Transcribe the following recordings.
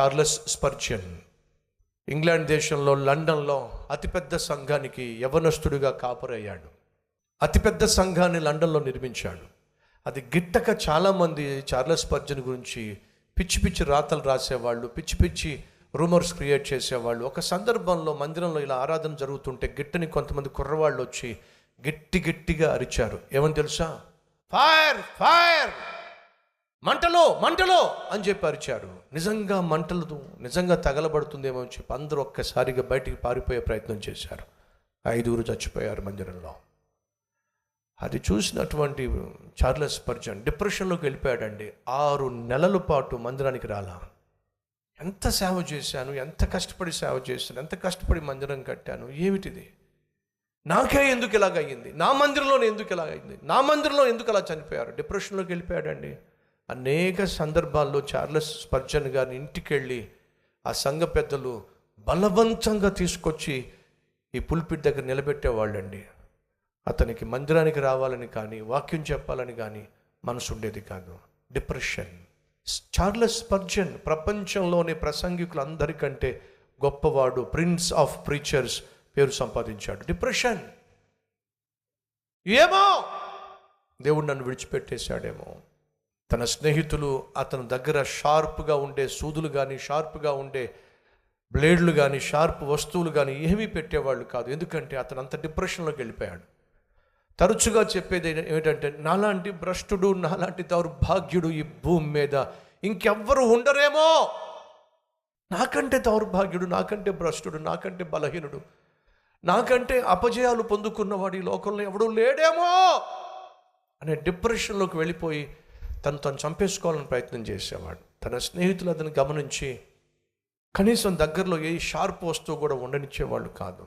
Charles Spurgeon England దేశంలో లండన్లో అతిపెద్ద సంఘానికి యవనస్తుడిగా కాపురయ్యాడు. అతిపెద్ద సంఘాన్ని లండన్లో నిర్మించాడు. అది గిట్టక చాలామంది చార్లెస్ స్పర్జన్ గురించి పిచ్చి పిచ్చి రాతలు రాసేవాళ్ళు పిచ్చి పిచ్చి రూమర్స్ క్రియేట్ చేసేవాళ్ళు. ఒక సందర్భంలో మందిరంలో ఇలా ఆరాధన జరుగుతుంటే గిట్టని కొంతమంది కుర్రవాళ్ళు వచ్చి గట్టి గట్టిగా అరిచారు. ఏమని తెలుసా? ఫైర్! ఫైర్! మంటలో మంటలో అని చెప్పి అరిచారు నిజంగా మంటలతో నిజంగా తగలబడుతుందేమో అని చెప్పి అందరూ ఒక్కసారిగా బయటికి పారిపోయే ప్రయత్నం చేశారు. ఐదుగురు చచ్చిపోయారు మందిరంలో. అది చూసినటువంటి చార్లెస్ పర్జన్ డిప్రెషన్లోకి వెళ్ళిపోయాడండి. ఆరు నెలల పాటు మందిరానికి రాలా. ఎంత సేవ చేశాను ఎంత కష్టపడి సేవ చేశాను ఎంత కష్టపడి మందిరం కట్టాను ఏమిటిది? నాకే ఎందుకు ఇలాగ అయ్యింది నా మందిరంలో ఎందుకు ఇలాగ అయింది నా మందిరంలో ఎందుకు అలా చనిపోయారు? డిప్రెషన్లోకి వెళ్ళిపోయాడండి. అనేక సందర్భాల్లో చార్లెస్ స్పర్జన్ గారిని ఇంటికి వెళ్ళి ఆ సంఘ పెద్దలు బలవంతంగా తీసుకొచ్చి ఈ పుల్పిట్ దగ్గర నిలబెట్టేవాళ్ళండి. అతనికి మందిరానికి రావాలని కానీ వాక్యం చెప్పాలని కానీ మనసు ఉండేది కాదు. డిప్రెషన్. చార్లెస్ స్పర్జన్ ప్రపంచంలోని ప్రసంగికులందరికంటే గొప్పవాడు ప్రిన్స్ ఆఫ్ ప్రీచర్స్ పేరు సంపాదించాడు. డిప్రెషన్. ఏమో! దేవుడు నన్ను విడిచిపెట్టేశాడేమో. తన స్నేహితులు అతని దగ్గర షార్ప్గా ఉండే సూదులు కానీ షార్ప్గా ఉండే బ్లేడ్లు కానీ షార్ప్ వస్తువులు కానీ ఏమీ పెట్టేవాళ్ళు కాదు. ఎందుకంటే అతను అంత డిప్రెషన్లోకి వెళ్ళిపోయాడు. తరచుగా చెప్పేది ఏమిటంటే నాలాంటి భ్రష్టుడు నాలాంటి దౌర్భాగ్యుడు ఈ భూమి మీద ఇంకెవ్వరు ఉండరేమో! నాకంటే దౌర్భాగ్యుడు నాకంటే భ్రష్టుడు నాకంటే బలహీనుడు నాకంటే అపజయాలు పొందుకున్నవాడు ఈ లోకంలో ఎవడూ లేడేమో! అనే డిప్రెషన్లోకి వెళ్ళిపోయి తను తను చంపేసుకోవాలని ప్రయత్నం చేసేవాడు. తన స్నేహితులు అతను గమనించి కనీసం దగ్గరలో ఏ షార్ప్ వస్తువు కూడా ఉండనిచ్చేవాళ్ళు కాదు.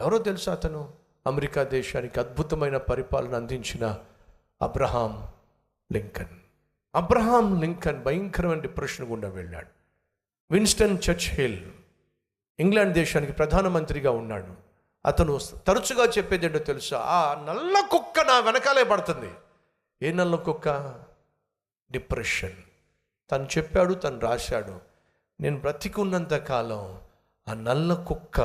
ఎవరో తెలుసా అతను? అమెరికా దేశానికి అద్భుతమైన పరిపాలన అందించిన అబ్రహాం లింకన్. అబ్రహాం లింకన్ భయంకరమైన డిప్రెషన్ గుండా వెళ్ళాడు. విన్స్టన్ చర్చ్ హిల్ ఇంగ్లాండ్ దేశానికి ప్రధానమంత్రిగా ఉన్నాడు. అతను తరచుగా చెప్పేది ఏంటో తెలుసా? ఆ నల్ల కుక్క నా వెనకాలే పడుతుంది. ఏ నల్ల కుక్క? డిప్రెషన్. తను చెప్పాడు తను రాశాడు నేను బ్రతికున్నంత కాలం ఆ నల్ల కుక్క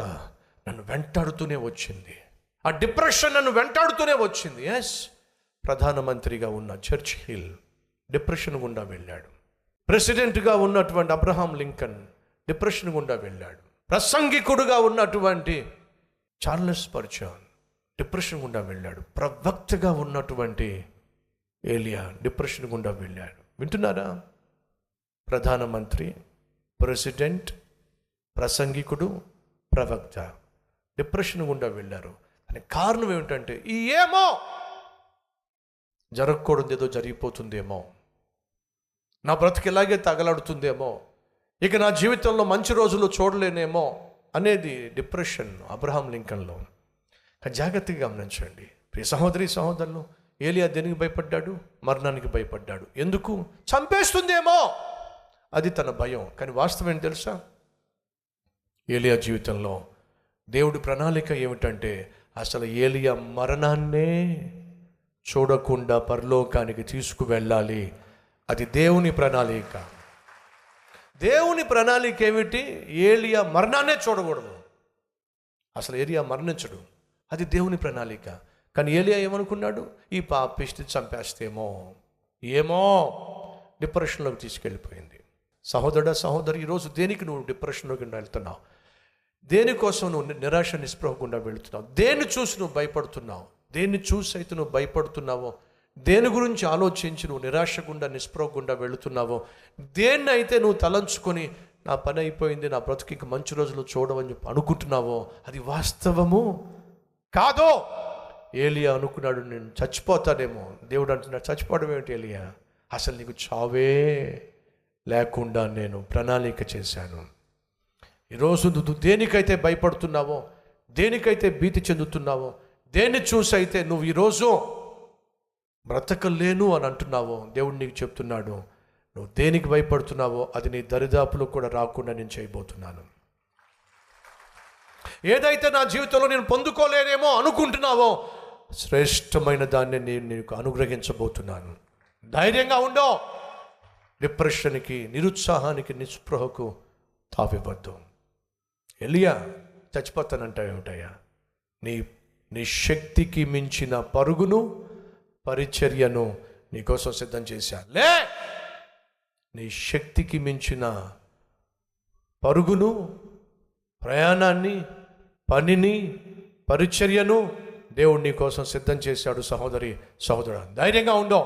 నన్ను వెంటాడుతూనే వచ్చింది. ఆ డిప్రెషన్ నన్ను వెంటాడుతూనే వచ్చింది. ఎస్ ప్రధానమంత్రిగా ఉన్న చర్చ్ హిల్ డిప్రెషన్ గుండా వెళ్ళాడు. ప్రెసిడెంట్గా ఉన్నటువంటి అబ్రహాం లింకన్ డిప్రెషన్ గుండా వెళ్ళాడు. ప్రసంగికుడుగా ఉన్నటువంటి చార్లెస్ పర్చాన్ డిప్రెషన్ గుండా వెళ్ళాడు. ప్రవక్తగా ఉన్నటువంటి ఏలియా డిప్రెషన్ గుండా వెళ్ళాడు. వింటున్నారా? ప్రధానమంత్రి ప్రెసిడెంట్ ప్రసంగికుడు ప్రవక్త డిప్రెషన్ గుండా వెళ్ళారు. అని కారణం ఏమిటంటే ఈ ఏమో జరగకూడదు ఏదో జరిగిపోతుందేమో. నా బ్రతికి ఇలాగే తగలాడుతుందేమో. ఇక నా జీవితంలో మంచి రోజులు చూడలేనేమో అనేది డిప్రెషన్ అబ్రహాం లింకన్లో. జాగ్రత్తగా గమనించండి. ప్రియ సహోదరి సహోదరులు ఏలియా దేనికి భయపడ్డాడు? మరణానికి భయపడ్డాడు. ఎందుకు? చంపేస్తుందేమో! అది తన భయం. కానీ వాస్తవం ఏంటి తెలుసా? ఏలియా జీవితంలో దేవుడి ప్రణాళిక ఏమిటంటే అసలు ఏలియా మరణాన్నే చూడకుండా పరలోకానికి తీసుకువెళ్ళాలి. అది దేవుని ప్రణాళిక. దేవుని ప్రణాళిక ఏమిటి? ఏలియా మరణాన్నే చూడకూడదు. అసలు ఏలియా మరణించడు. అది దేవుని ప్రణాళిక. కానీ ఏలియా ఏమనుకున్నాడు? ఈ పాపిష్టి చంపేస్తేమో ఏమో డిప్రెషన్లోకి తీసుకెళ్ళిపోయింది. సహోదరుడ సహోదరు ఈరోజు దేనికి నువ్వు డిప్రెషన్లోకి వెళ్తున్నావు? దేనికోసం నువ్వు నిరాశ నిస్పృహకుండా వెళుతున్నావు? దేన్ని చూసి నువ్వు భయపడుతున్నావు? దేన్ని చూసి అయితే నువ్వు భయపడుతున్నావో? దేని గురించి ఆలోచించి నువ్వు నిరాశ గుండా నిస్పృహ వెళుతున్నావో? దేన్ని అయితే నువ్వు తలంచుకొని నా పని అయిపోయింది నా బ్రతుకు ఇంక మంచి రోజులు చూడవని చెప్పి అనుకుంటున్నావో? అది వాస్తవము? కాదో? ఏలియా అనుకున్నాడు నేను చచ్చిపోతానేమో. దేవుడు అంటున్నాడు చచ్చిపోవడం ఏమిటి ఏలియా? అసలు నీకు చావే లేకుండా నేను ప్రణాళిక చేశాను. ఈరోజు నువ్వు దేనికైతే భయపడుతున్నావో దేనికైతే భీతి చెందుతున్నావో దేన్ని చూసి అయితే నువ్వు ఈరోజు బ్రతకలేను అని అంటున్నావో దేవుడు నీకు చెప్తున్నాడు నువ్వు దేనికి భయపడుతున్నావో అది నీ దరిదాపులో కూడా రాకుండా నేను చేయబోతున్నాను. ఏదైతే నా జీవితంలో నేను పొందుకోలేనేమో అనుకుంటున్నావో శ్రేష్టమైన దాన్ని నేను నీకు అనుగ్రహించబోతున్నాను. ధైర్యంగా ఉండో. డిప్రెషన్కి నిరుత్సాహానికి నిస్పృహకు తాపివద్దు ఎలియా చచ్చిపోతానంటావు నీ నీ శక్తికి మించిన పరుగును పరిచర్యను నీకోసం సిద్ధం చేశా. లే! నీ శక్తికి మించిన పరుగును ప్రయాణాన్ని పనిని పరిచర్యను దేవుడు నీ కోసం సిద్ధం చేశాడు సహోదరి సహోదరు. ధైర్యంగా ఉండవు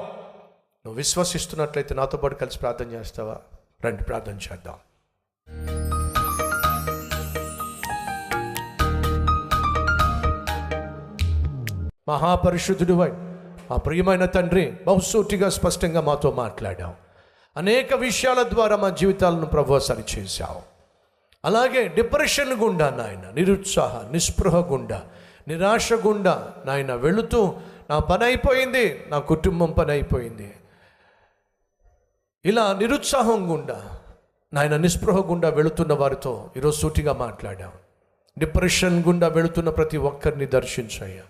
నువ్వు విశ్వసిస్తున్నట్లయితే నాతో పాటు కలిసి ప్రార్థన చేస్తావా? రండి ప్రార్థన చేద్దాం. మహాపరిశుద్ధుడివై మా ప్రియమైన తండ్రి బహుసూటిగా స్పష్టంగా మాతో మాట్లాడావు. అనేక విషయాల ద్వారా మా జీవితాలను ప్రభు సరిచేశావు అలాగే డిప్రెషన్ గుండా నాయన నిరుత్సాహ నిస్పృహ గుండా నిరాశ గుండా నాయన వెళుతూ నా పని అయిపోయింది నా కుటుంబం పని అయిపోయింది. ఇలా నిరుత్సాహం గుండా నాయన నిస్పృహ గుండా వెళుతున్న వారితో ఈరోజు సూటిగా మాట్లాడాం. డిప్రెషన్ గుండా వెళుతున్న ప్రతి ఒక్కరిని దర్శించయ్యా.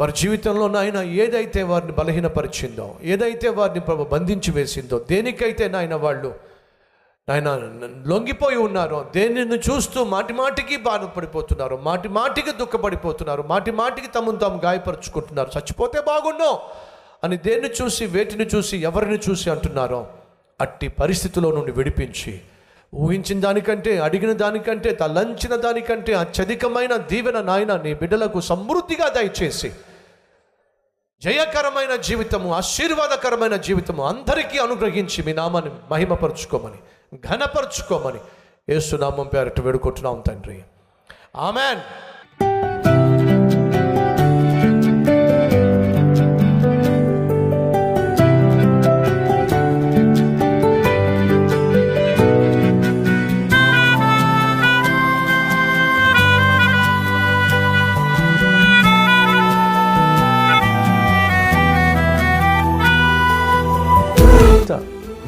వారి జీవితంలో నాయన ఏదైతే వారిని బలహీనపరిచిందో ఏదైతే వారిని బంధించి వేసిందో దేనికైతే నాయన వాళ్ళు ఆయన లొంగిపోయి ఉన్నారు. దేనిని చూస్తూ మాటి మాటికి బాధపడిపోతున్నారు. మాటి మాటికి దుఃఖపడిపోతున్నారు. మాటి మాటికి తమను తాము గాయపరుచుకుంటున్నారు. చచ్చిపోతే బాగుండో అని దేన్ని చూసి వేటిని చూసి ఎవరిని చూసి అంటున్నారో అట్టి పరిస్థితిలో నుండి విడిపించి ఊహించిన దానికంటే అడిగిన దానికంటే తలంచిన దానికంటే అత్యధికమైన దీవెన నాయన నీ బిడ్డలకు సమృద్ధిగా దయచేసి జయకరమైన జీవితము ఆశీర్వాదకరమైన జీవితము అందరికీ అనుగ్రహించి మీ నామాన్ని మహిమపరుచుకోమని ఘనపరుచుకోమని ఏసునామం పేరట వేడుకుంటున్నాం తండ్రి. ఆమెన్.